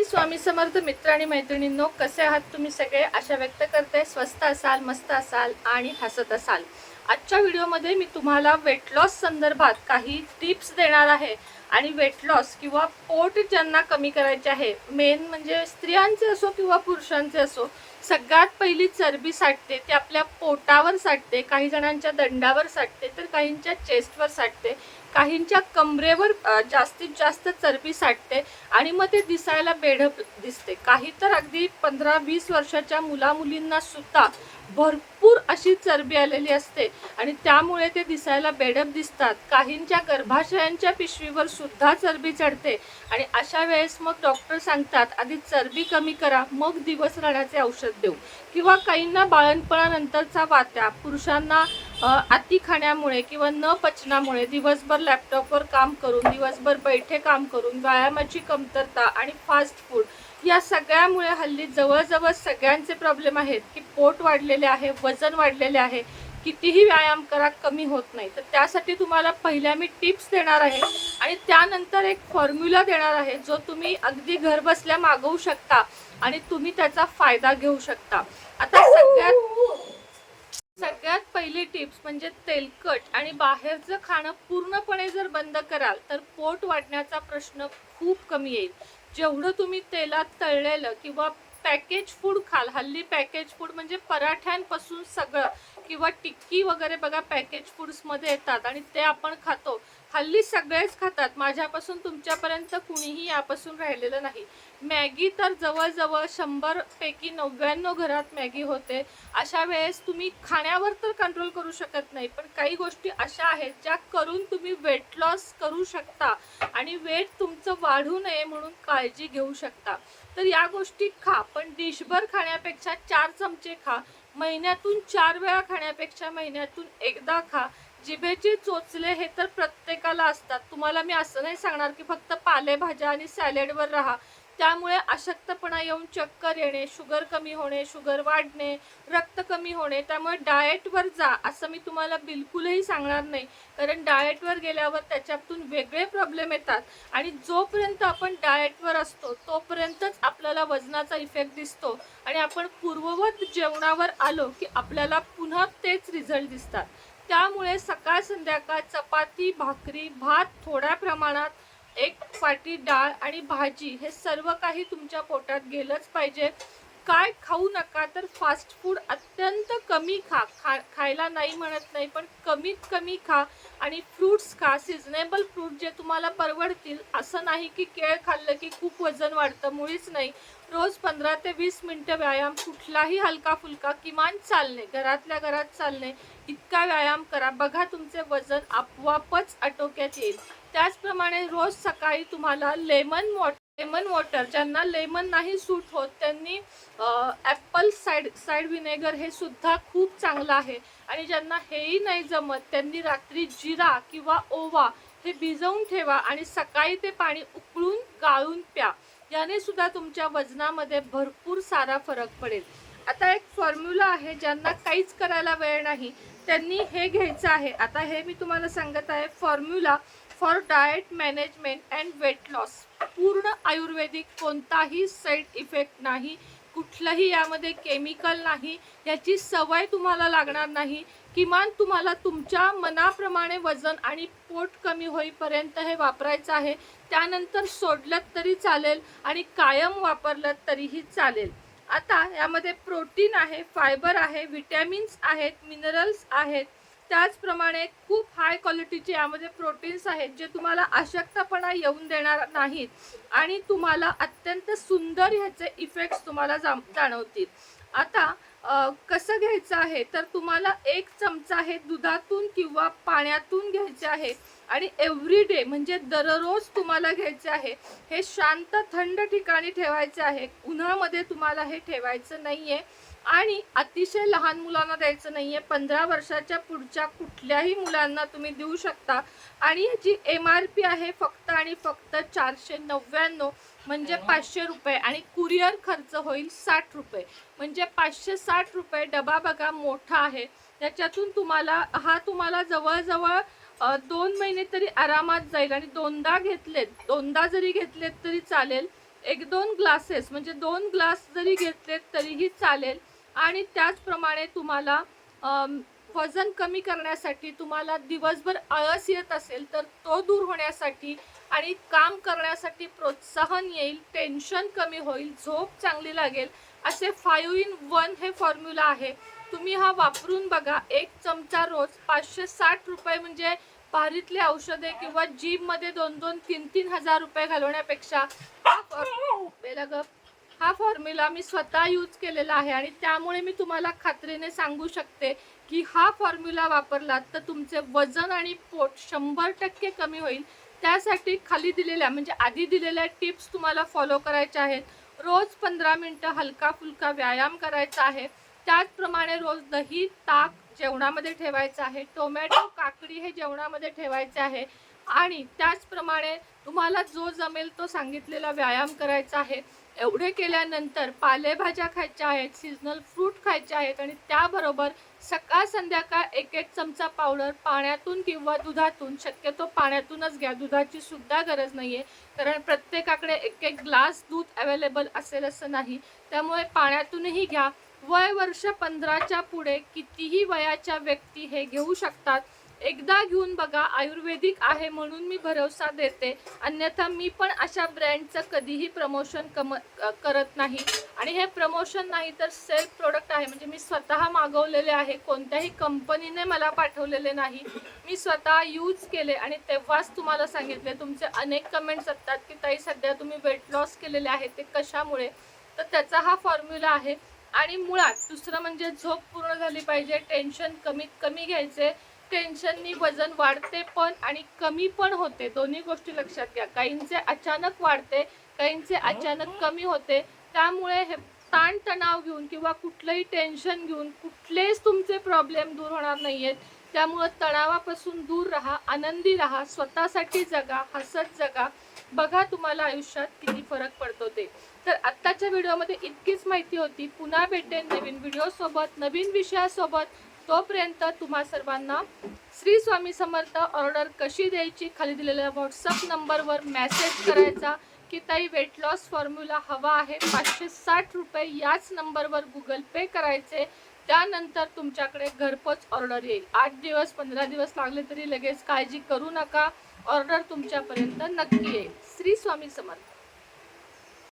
श्री स्वामी समर्थ मित्र आणि मैत्रिणींनो कसे आहात तुम्ही सगळे? आशा व्यक्त करते. स्वस्त असाल मस्त असाल आणि हसत असाल. आजच्या व्हिडिओमध्ये मी तुम्हाला वेट लॉस संदर्भात काही टिप्स देणार आहे. आणि वेट लॉस किंवा पोट ज्यांना कमी करायचे आहे मेन म्हणजे स्त्रियांचे असो किंवा पुरुषांचे असो सगळ्यात पहिली चरबी साठते ती आपल्या पोटावर साठते काही जणांच्या दंडावर साठते तर काहींच्या चेस्टवर साठते. काहींच्या कमरेवर जास्तीत जास्त चरबी साठते आणि मग ते दिसायला बेढप दिसते. काही तर अगदी पंधरा वीस वर्षाच्या मुला मुलींना सुद्धा भरपूर अशी चरबी आलेली असते. आणि त्यामुळे ते दिसायला बेडप दिसतात. काहींच्या गर्भाशयांच्या पिशवीवर सुद्धा चरबी चढते. आणि अशा वेळेस मग डॉक्टर सांगतात आधी चरबी कमी करा मग दिवस राहण्याचे औषध देऊ. किंवा काहींना बाळणपणानंतरचा वात्या पुरुषांना अती अति खाण्यामुळे किंवा न पचनामुळे दिवसभर लॅपटॉपवर काम करून दिवसभर बैठे काम करून व्यायामाची कमतरता आणि फास्ट फूड या सगळ्यामुळे हल्ली जवळजवळ सगळ्यांचे प्रॉब्लेम आहेत की पोट वाढलेले आहे वजन वाढलेले आहे. कितीही व्यायाम करा कमी होत नाही. तर त्यासाठी तुम्हाला पहिल्या मी टिप्स देणार आहे. आणि त्यानंतर एक फॉर्म्युला देणार आहे जो तुम्ही अगदी घर बसल्या मागवू शकता आणि तुम्ही त्याचा फायदा घेऊ शकता. आता सगळ्यात सगळ्यात पहिली टिप्स म्हणजे तेलकट आणि बाहेरचं खाणं पूर्णपणे जर बंद कराल तर पोट वाढण्याचा प्रश्न खूप कमी येईल. जेवढं तुम्ही तेलात तळलेलं किंवा पॅकेज फूड खाल हल्ली पॅकेज फूड म्हणजे पराठ्यांपासून सगळं. किंवा टिक्की वगैरे बघा पॅकेज फूड्समध्ये येतात आणि ते आपण खातो. हल्ली सगळेच खातात. माझ्यापासून तुमच्यापर्यंत कुणीही यापासून राहिलेलं नाही. मॅगी तर जवळजवळ शंभर पैकी नव्याण्णव घरात मॅगी होते. अशा वेळेस तुम्ही खाण्यावर तर कंट्रोल करू शकत नाही पण काही गोष्टी अशा आहेत ज्या करून तुम्ही वेट लॉस करू शकता आणि वेट तुमचं वाढू नये म्हणून काळजी घेऊ शकता. तर या गोष्टी खा पण डिशभर खाण्यापेक्षा चार चमचे खा. महिन्यातून चार वेळा खाण्यापेक्षा महिन्यातून एकदा खा. जिभेचे चोचले हे तर प्रत्येकाला असतात. तुम्हाला मी असं नाही सांगणार की फक्त पालेभाज्या आणि सॅलेडवर राहा. त्यामुळे अशक्तपणा येऊन चक्कर येणे शुगर कमी होणे शुगर वाढणे रक्त कमी होणे त्यामुळे डाएटवर जा असं मी तुम्हाला बिलकुलही सांगणार नाही. कारण डाएटवर गेल्यावर त्याच्यातून वेगळे प्रॉब्लेम येतात. आणि जोपर्यंत आपण डाएटवर असतो तोपर्यंतच आपल्याला वजनाचा इफेक्ट दिसतो. आणि आपण पूर्ववत जेवणावर आलो की आपल्याला पुन्हा तेच रिझल्ट दिसतात. त्यामुळे सकाळ संध्याकाळ चपाती भाकरी भात थोड्या प्रमाणात एक वाटी डाळ आणि भाजी हे सर्व काही तुमच्या पोटात गेलंच पाहिजे. काय खाऊ नका तर फास्ट फूड अत्यंत कमी खा. खा खायला नाही म्हणत नाही पण कमीत कमी खा. आणि फ्रूट्स खा. सिजनेबल फ्रूट जे तुम्हाला परवडतील असं नाही की केळ खाल्लं की खूप वजन वाढतं मुळीच नाही. रोज पंधरा ते वीस मिनटं व्यायाम कुठलाही हलका फुलका किमान चालणे घरातल्या घरात चालणे इतका व्यायाम करा. बघा तुमचे वजन आपोआपच आटोक्यात येईल. त्याचप्रमाणे रोज सकाळी तुम्हाला लेमन वॉटर लेमन वॉटर ज्यांना लेमन नाही सूट होत त्यांनी ॲपल साईड साईड विनेगर हे सुद्धा खूप चांगलं आहे. आणि ज्यांना हेही नाही जमत त्यांनी रात्री जिरा किंवा ओवा हे भिजवून ठेवा आणि सकाळी ते पाणी उकळून गाळून प्या. याने सुद्धा तुमच्या वजनामध्ये भरपूर सारा फरक पडेल. आता एक फॉर्म्युला आहे ज्यांना काहीच करायला वेळ नाही त्यांनी हे घ्यायचं आहे. आता हे मी तुम्हाला सांगत आहे formula for diet management and weight loss. पूर्ण आयुर्वेदिक कोणताही साईड इफेक्ट नाही कुठलंही यामध्ये केमिकल नाही याची सवय तुम्हाला लागणार नाही. किमान तुम्हाला तुमच्या मनाप्रमाणे वजन आणि पोट कमी होईपर्यंत हे वापरायचं आहे. त्यानंतर सोडलं तरी चालेल आणि कायम वापरलं तरीही चालेल. आता यामध्ये प्रोटीन आहे फायबर आहे विटॅमिन्स आहेत मिनरल्स आहेत त्याचप्रमाणे खूप हाय क्वालिटीचे यामध्ये प्रोटीन्स आहेत जे तुम्हाला अशक्तपणा येऊन देणार नाहीत आणि तुम्हाला अत्यंत सुंदर ह्याचे इफेक्ट्स तुम्हाला जाम जाणवतील. आता कसं घ्यायचं आहे? तर तुम्हाला एक चमचा हे दुधातून किंवा पाण्यातून घ्यायचे आहे आणि एव्हरी डे म्हणजे दररोज तुम्हाला घ्यायचे आहे हे शांत थंड ठिकाणी ठेवायचे आहे. उन्हामध्ये तुम्हाला हे ठेवायचं नाही आहे आणि अतिशय लहान मुलांना द्यायचं नाही आहे पंधरा वर्षाच्या पुढच्या कुठल्याही मुलांना तुम्ही देऊ शकता. आणि याची एम आर पी आहे फक्त आणि फक्त चारशे नव्याण्णव म्हणजे पाचशे रुपये आणि कुरिअर खर्च होईल साठ रुपये. म्हणजे पाचशे साठ रुपये डबा बघा मोठा आहे. त्याच्यातून तुम्हाला हा तुम्हाला जवळजवळ दोन महिने तरी आरामात जाईल आणि दोनदा घेतलेत दोनदा जरी घेतलेत तरी चालेल. एक दोन ग्लासेस म्हणजे दोन ग्लास जरी घेतलेत तरीही चालेल. आणि त्याचप्रमाणे तुम्हाला वजन कमी करण्यासाठी तुम्हाला दिवसभर आळस येत असेल तर तो दूर होण्यासाठी आणि काम करण्यासाठी प्रोत्साहन येईल टेन्शन कमी होईल झोप चांगली लागेल असे फाईव्ह इन वन हे फॉर्म्युला आहे तुम्ही हा वापरून बघा एक चमचा रोज पाचशे साठ रुपये म्हणजे भारीतले औषधे किंवा जिममध्ये दोन दोन तीन तीन हजार रुपये घालवण्यापेक्षा हा फॉर- बेला गप. हा फॉर्म्युला मी स्वतः यूज केलेला आहे आणि त्यामुळे मी तुम्हाला खात्रीने सांगू शकते की हा फॉर्म्युला वापरलात तर तुमचे वजन आणि पोट शंभर टक्के कमी होईल. त्यासाठी खाली दिलेल्या म्हणजे आधी दिलेल्या टिप्स तुम्हाला फॉलो करायच्या आहेत. रोज पंधरा मिनटं हलका फुलका व्यायाम करायचा आहे. त्याचप्रमाणे रोज दही ताक जेवणामध्ये ठेवायचं आहे. टोमॅटो काकडी हे जेवणामध्ये ठेवायचे आहे. आणि त्याचप्रमाणे तुम्हाला जो जमेल तो सांगितलेला व्यायाम करायचा आहे. एवढे केल्यानंतर पालेभाज्या खायच्या आहेत सीजनल फ्रूट खायचे आहेत आणि त्याबरोबर सकाळ संध्याकाळ एक एक चमचा पावडर पाण्यातून किंवा दुधातून शक्यतो पाण्यातूनच घ्या दुधाची सुद्धा गरज नाही आहे कारण प्रत्येकाकडे एक एक ग्लास दूध अवेलेबल असेल असं नाही. त्यामुळे पाण्यातूनही घ्या. वय वर्ष पंधराच्या पुढे कितीही वयाच्या व्यक्ती हे घेऊ शकतात. एकदा घेऊन बघा आयुर्वेदिक आहे म्हणून मी भरोसा देते. अन्यथा मी पण अशा ब्रँडचं कधीही प्रमोशन कम करत नाही. आणि हे प्रमोशन नाही तर सेल्फ प्रोडक्ट आहे. म्हणजे मी स्वतः मागवलेले आहे. कोणत्याही कंपनीने मला पाठवलेले नाही. मी स्वतः यूज केले आणि तेव्हाच तुम्हाला सांगितले. तुमचे अनेक कमेंट्स असतात की ताई सध्या तुम्ही वेट लॉस केलेले आहे. ते कशामुळे? तर त्याचा हा फॉर्म्युला आहे. आणि मुळात दुसरं म्हणजे झोप पूर्ण झाली पाहिजे टेन्शन कमीत कमी घ्यायचे. टेन्शननी वजन वाढते पण आणि कमी पण होते. दोन्ही गोष्टी लक्षात घ्या. काहींचे अचानक वाढते काहींचे अचानक कमी होते. त्यामुळे हे ताणतणाव घेऊन किंवा कुठलंही टेन्शन घेऊन कुठलेच तुमचे प्रॉब्लेम दूर होणार नाही आहेत त्यामुळं तणावापासून दूर राहा आनंदी राहा स्वतःसाठी जगा हसत जगा. बघा तुम्हाला आयुष्यात किती फरक पडतो ते. तर आत्ताच्या व्हिडिओमध्ये इतकीच माहिती होती. पुन्हा भेटेन नवीन व्हिडिओसोबत नवीन विषयासोबत. तोपर्यंत तुम्हा सर्वांना श्री स्वामी समर्थ ऑर्डर कशी द्यायची? खाली दिलेल्या व्हॉट्सअप नंबरवर मेसेज करायचा की ताई वेट लॉस फॉर्म्युला हवा आहे. पाचशे साठ रुपये याच नंबरवर गुगल पे करायचे. त्यानंतर तुमच्याकडे घरपोच ऑर्डर येईल. आठ दिवस पंधरा दिवस लागले तरी लगेच काळजी करू नका. ऑर्डर तुमच्यापर्यंत नक्की येईल. श्री स्वामी समर्थ.